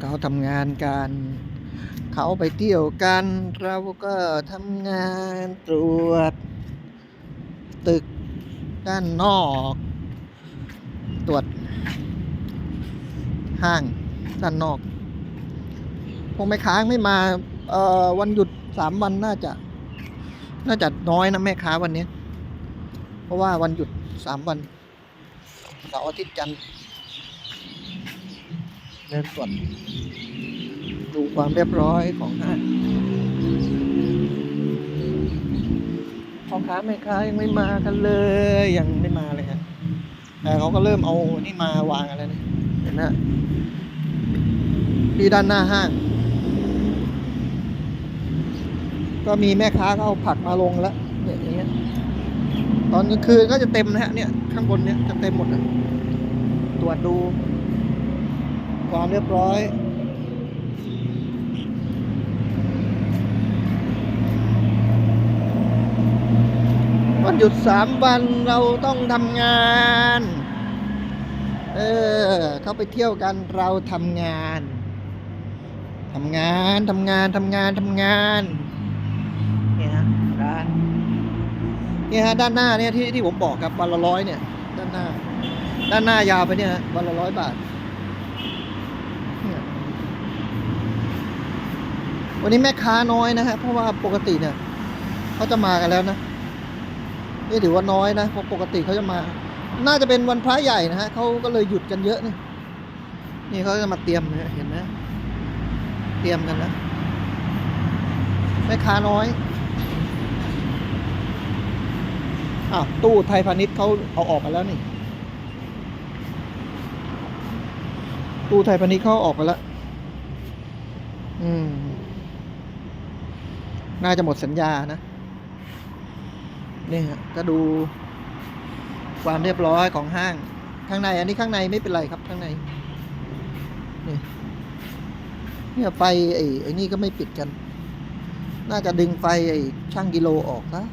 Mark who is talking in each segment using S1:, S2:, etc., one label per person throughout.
S1: เขาทำงานกัน เขาไปเที่ยวกัน เราก็ทำงานตรวจ ตึกด้านนอก ตรวจ ห้างด้านนอกคงไม่ค้างไม่มาเอ่อวันหยุดสามวันน่าจะ น่าจะน้อยนะแม่ค้าวันนี้ เพราะว่าวันหยุดสามวันเสาร์อาทิตย์จันทร์ เดินตรวจดูความเรียบร้อยของห้างพ่อค้าแม่ค้ายังไม่มากันเลย ยังไม่มาเลยฮะแต่เขาก็เริ่มเอานี่มาวางอะไรนี่เห็นไหมฮะที่ด้านหน้าห้าง ก็มีแม่ค้าเขาเอาผักมาลงแล้วเนี่ยอย่างเงี้ยตอนกลางคืนก็จะเต็มนะฮะเนี่ย ข้างบนเนี่ยจะเต็มหมดนะตรวจดู ความเรียบร้อยวันหยุดสามวันเราต้องทำงาน เออ เขาไปเที่ยวกันเราทำงานทำงานทำงานทำงานทำงานเนี่ยฮะร้านเนี่ยฮะด้านหน้าเนี่ยที่ที่ผมบอกครับวันละร้อยเนี่ย ด้านหน้า ด้านหน้ายาวไปเนี่ยวันละร้อยบาทเนี่ย วันนี้แม่ค้าน้อยนะฮะเพราะว่าปกติเนี่ยเขาจะมากันแล้วนะนี่ถือว่าน้อยนะเพราะปกติเขาจะมา น่าจะเป็นวันพระใหญ่นะฮะเขาก็เลยหยุดกันเยอะนี่นี่เขาจะมาเตรียมเห็นไหมเตรียมกันนะแม่ค้าน้อยอ้าวตู้ไทยพาณิชย์เขาเอาออกมาแล้วนี่ ตู้ไทยพาณิชย์เขาออกไปแล้ว อืม น่าจะหมดสัญญานะนี่ฮะก็ดูความเรียบร้อยของห้าง ข้างใน อันนี้ข้างในไม่เป็นไรครับข้างใน นี่เนี่ยไฟไอ้ไอ้นี่ก็ไม่ปิดกัน น่าจะดึงไฟไอ้ช่างกิโลออกนะ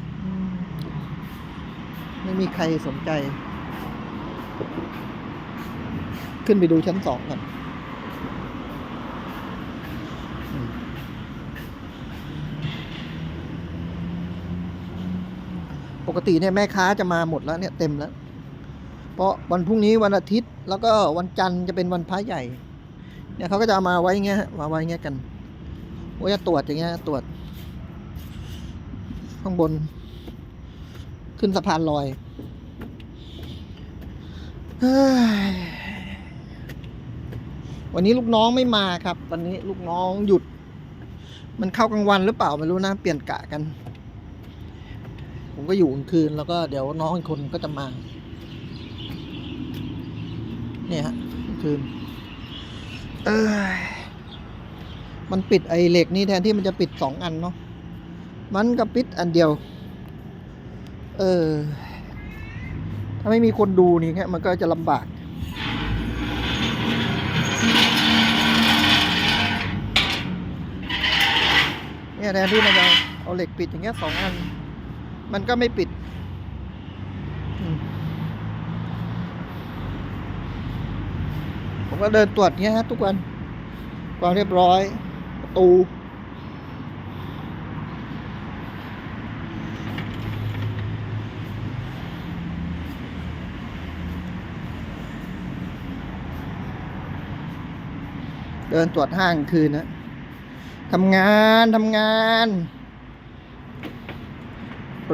S1: ไม่มีใครสนใจ ขึ้นไปดูชั้นสองกันอืมป กติเนี่ยแม่ค้าจะมาหมดแล้วเนี่ยเต็มแล้ว เพราะวันพรุ่งนี้วันอาทิตย์แล้วก็วันจันทร์จะเป็นวันพระใหญ่ เนี่ยเขาก็จะามาไว้เงี้ยมาไว้เงี้ยกันว่าจะตรวจอย่างเงี้ยตรวจ ข้างบน ขึ้นสะพานลอยวันนี้ลูกน้องไม่มาครับ วันนี้ลูกน้องหยุด มันเข้ากลางวันหรือเปล่าไม่รู้นะ เปลี่ยนกะกัน ผมก็อยู่กลางคืนแล้วก็เดี๋ยวน้องอีกคนก็จะมา เนี่ยฮะคืนเอ้ยมันปิดไอ้เหล็กนี่แทนที่มันจะปิดสองอันเนาะมันก็ปิดอันเดียว เออ ถ้าไม่มีคนดูนี่เงี้ยมันก็จะลำบากเนี่ยแทนที่มันจะเอาเหล็กปิดอย่างเงี้ยสองอัน มันก็ไม่ปิด ผมก็เดินตรวจเงี้ยฮะทุกวัน ความเรียบร้อย ประตู เดินตรวจห้างคืนนะทำงาน ทำงาน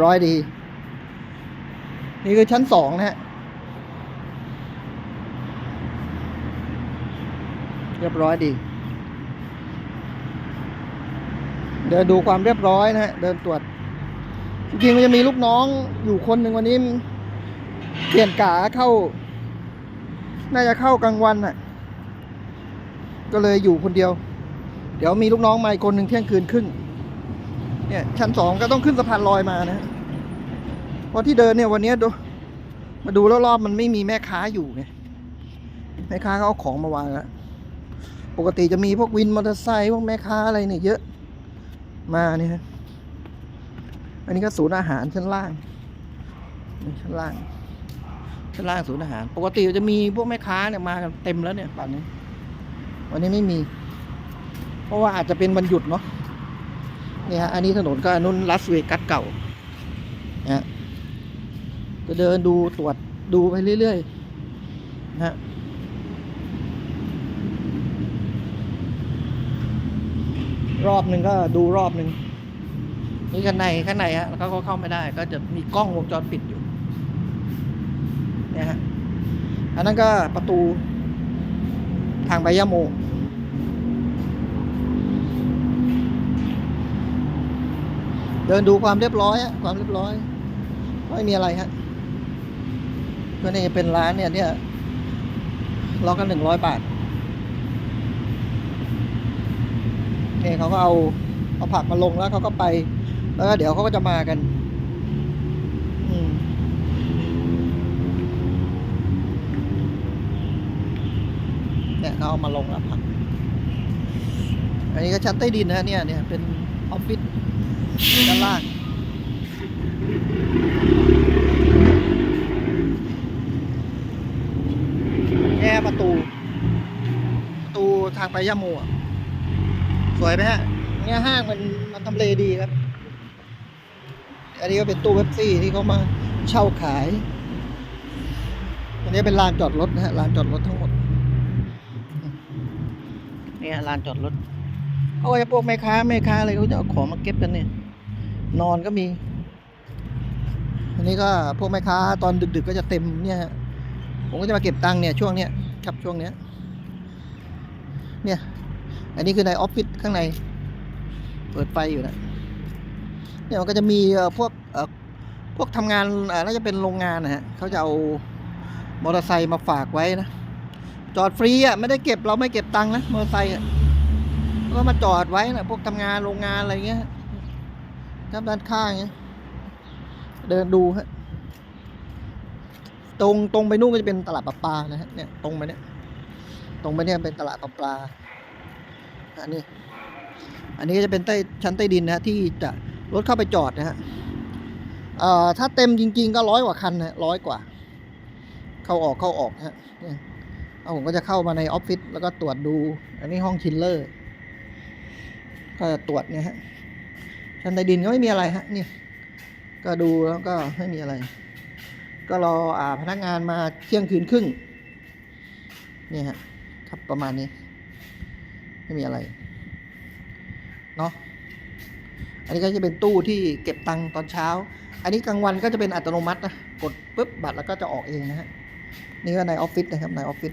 S1: ร้อยดี นี่คือชั้นสองนะฮะ เรียบร้อยดี เดินดูความเรียบร้อยนะฮะ เดินตรวจ จริงๆมันจะมีลูกน้องอยู่คนหนึ่งวันนี้ เปลี่ยนกาเข้า น่าจะเข้ากลางวันน่ะ ก็เลยอยู่คนเดียว เดี๋ยวมีลูกน้องมาอีกคนหนึ่งเที่ยงคืนครึ่ง เนี่ยชั้นสองก็ต้องขึ้นสะพานลอยมานะเพราะที่เดินเนี่ยวันนี้ดูมาดูรอบๆมันไม่มีแม่ค้าอยู่ไงแม่ค้าเขาเอาของมาวางแล้วปกติจะมีพวกวินมอเตอร์ไซค์พวกแม่ค้าอะไรเนี่ยเยอะมาเนี่ยอันนี้ก็ศูนย์อาหารชั้นล่างชั้นล่างชั้นล่างศูนย์อาหาร ปกติจะมีพวกแม่ค้าเนี่ยมากันเต็มแล้วเนี่ยป่านนี้ วันนี้ไม่มี เพราะว่าอาจจะเป็นวันหยุดเนาะ นี่ฮะอันนี้ถนนก็อนุนลัสเวกัสเก่านะฮะจะเดินดูตรวจดูไปเรื่อยๆนะฮะรอบหนึ่งก็ดูรอบหนึ่งนี่ข้างในข้างในฮะแล้วก็เข้าไม่ได้ ก็จะมีกล้องวงจรปิดอยู่เนี่ยฮะอันนั้นก็ประตูทางไปยะโม เดินดูความเรียบร้อยอะความเรียบร้อย ไม่มีอะไรฮะก็นี่เป็นร้านเนี่ยเนี่ยล็อกกันหนึ่งร้อยบาทเนี่ยเขาก็เอาเอาผักมาลงแล้วเขาก็ไป แล้วก็เดี๋ยวเขาก็จะมากันเนี่ยเขาเอามาลงแล้วผัก อันนี้ก็ชั้นใต้ดินนะเนี่ยเนี่ยเป็นออฟฟิศ ด้านล่างแง่ประตู ประตูทางไปย่าโมอะสวยไหมฮะเนี่ยห้างมันมันทำเลดีครับ อันนี้ก็เป็นตู้เว็บซี่ที่เขามาเช่าขาย อันนี้เป็นลานจอดรถนะฮะลานจอดรถทั้งหมด เนี่ยลานจอดรถเอาไว้พวกแม่ค้าแม่ค้าอะไรเขาจะเอาของมาเก็บกันเนี่ย นอนก็มี อันนี้ก็พวกแม่ค้าตอนดึกๆก็จะเต็มเนี่ยฮะผมก็จะมาเก็บตังค์เนี่ยช่วงเนี้ยครับช่วงเนี้ย เนี่ย อันนี้คือในออฟฟิศข้างใน เปิดไฟอยู่นะเนี่ยมันก็จะมีพวกเอ่อพวกทำงานอาน่าจะเป็นโรงงานนะฮะเขาจะเอามอเตอร์ไซค์มาฝากไว้นะจอดฟรีอะไม่ได้เก็บเราไม่เก็บตังค์นะมอเตอร์ไซค์ก็มาจอดไว้นะพวกทำงานโรงงานอะไรเงี้ย ครับด้านข้างเนี้ยเดินดูฮะตรงตรงไปนู่นก็จะเป็นตลาดปลาปลานะฮะเนี่ยตรงไปเนี่ยตรงไปเนี่ยเป็นตลาดปลาปลาอันนี้ อันนี้ก็จะเป็นใต้ชั้นใต้ดินนะฮะที่จะรถเข้าไปจอดนะฮะเอ่อถ้าเต็มจริง ๆ ก็ร้อยกว่าคันนะร้อยกว่า เข้าออกเข้าออกนะฮะเนี่ยเอาผมก็จะเข้ามาในออฟฟิศแล้วก็ตรวจดู อันนี้ห้องชิลเลอร์ ก็ตรวจเนี่ยฮะ ชั้นใต้ดินก็ไม่มีอะไรฮะนี่ก็ดูแล้วก็ไม่มีอะไร ก็รออ่าพนักงานมาเที่ยงคืนครึ่งนี่ฮะครับประมาณนี้ ไม่มีอะไรเนาะอันนี้ก็จะเป็นตู้ที่เก็บตังค์ตอนเช้า อันนี้กลางวันก็จะเป็นอัตโนมัตินะกดปุ๊บบัตรแล้วก็จะออกเองนะฮะนี่ก็ในออฟฟิศนะครับในออฟฟิศ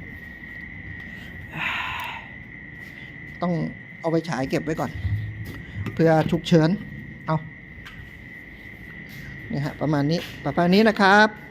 S1: ต้องเอาไปฉายเก็บไว้ก่อน เพื่อฉุกเฉิน นี่ฮะประมาณนี้ประมาณนี้นะครับ